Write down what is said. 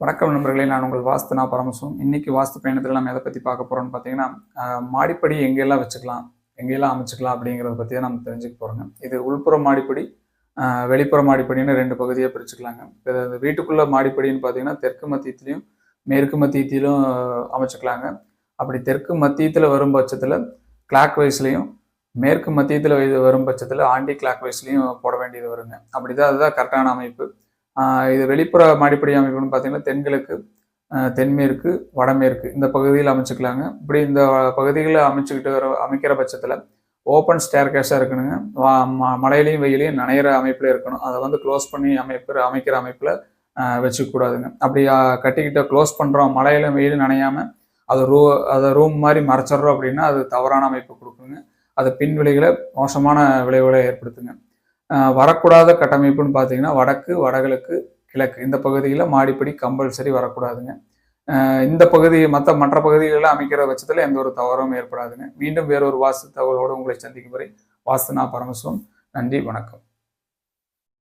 வணக்கம் நண்பர்களே நான் உங்கள் வாஸ்து நான் பரமசும் இன்னைக்கு வாஸ்து பயணத்தில் நம்ம எதை பற்றி பார்க்க போகிறோம்னு பார்த்தீங்கன்னா மாடிப்படி எங்கெல்லாம் வச்சுக்கலாம் எங்கெல்லாம் அமைச்சுக்கலாம் அப்படிங்கிறத பற்றி தான் நம்ம தெரிஞ்சுக்க போகிறோங்க இது உள்புற மாடிப்படி வெளிப்புற மாடிப்படின்னு ரெண்டு பகுதியாக பிரிச்சுக்கலாங்க. இது வீட்டுக்குள்ளே மாடிப்படின்னு பார்த்தீங்கன்னா தெற்கு மத்தியத்திலையும் மேற்கு மத்தியத்திலும் அமைச்சுக்கலாங்க. அப்படி தெற்கு மத்தியத்தில் வரும் பட்சத்தில் கிளாக் வைஸ்லையும் மேற்கு மத்தியத்தில் வரும் பட்சத்தில் ஆண்டி கிளாக் வைஸ்லையும் போட வேண்டியது வருங்க. அப்படி தான் அதுதான் கரெக்டான அமைப்பு. இது வெளிப்புற மாடிப்படி அமைப்புன்னு பார்த்தீங்கன்னா தென்கிழக்கு தென்மேற்கு வடமேற்கு இந்த பகுதியில் அமைச்சுக்கலாங்க. இப்படி இந்த பகுதிகளில் அமைச்சுக்கிட்டு வர அமைக்கிற பட்சத்தில் ஓப்பன் ஸ்டேர் கேஷாக இருக்கணுங்க. ம- மழையிலையும் வெயிலையும் நனையிற அமைப்பில் இருக்கணும். அதை வந்து க்ளோஸ் பண்ணி அமைப்பு அமைக்கிற அமைப்பில் வச்சுக்கூடாதுங்க அப்படி கட்டிக்கிட்ட க்ளோஸ் பண்ணுறோம் மலையிலும் வெயிலும் நனையாமல் அதை ரூ அதை ரூம் மாதிரி மறைச்சிட்றோம் அப்படின்னா அது தவறான அமைப்பு கொடுக்குங்க. அது பின் விளைகளை மோசமான விளைவுகளை ஏற்படுத்துங்க. வரக்கூடாத கட்டமைப்புன்னு பார்த்தீங்கன்னா வடக்கு வடகிழக்கு கிழக்கு. இந்த பகுதியில் மாடிப்படி கம்பல்சரி வரக்கூடாதுங்க. இந்த பகுதி மற்ற மற்ற பகுதிகளெல்லாம் அமைக்கிற பட்சத்தில் எந்த ஒரு தவறும் ஏற்படாதுங்க. மீண்டும் வேறொரு வாஸ்து தகவலோடு உங்களை சந்திக்கும் வரை வாஸ்து நான் பரமசிவம். நன்றி வணக்கம்.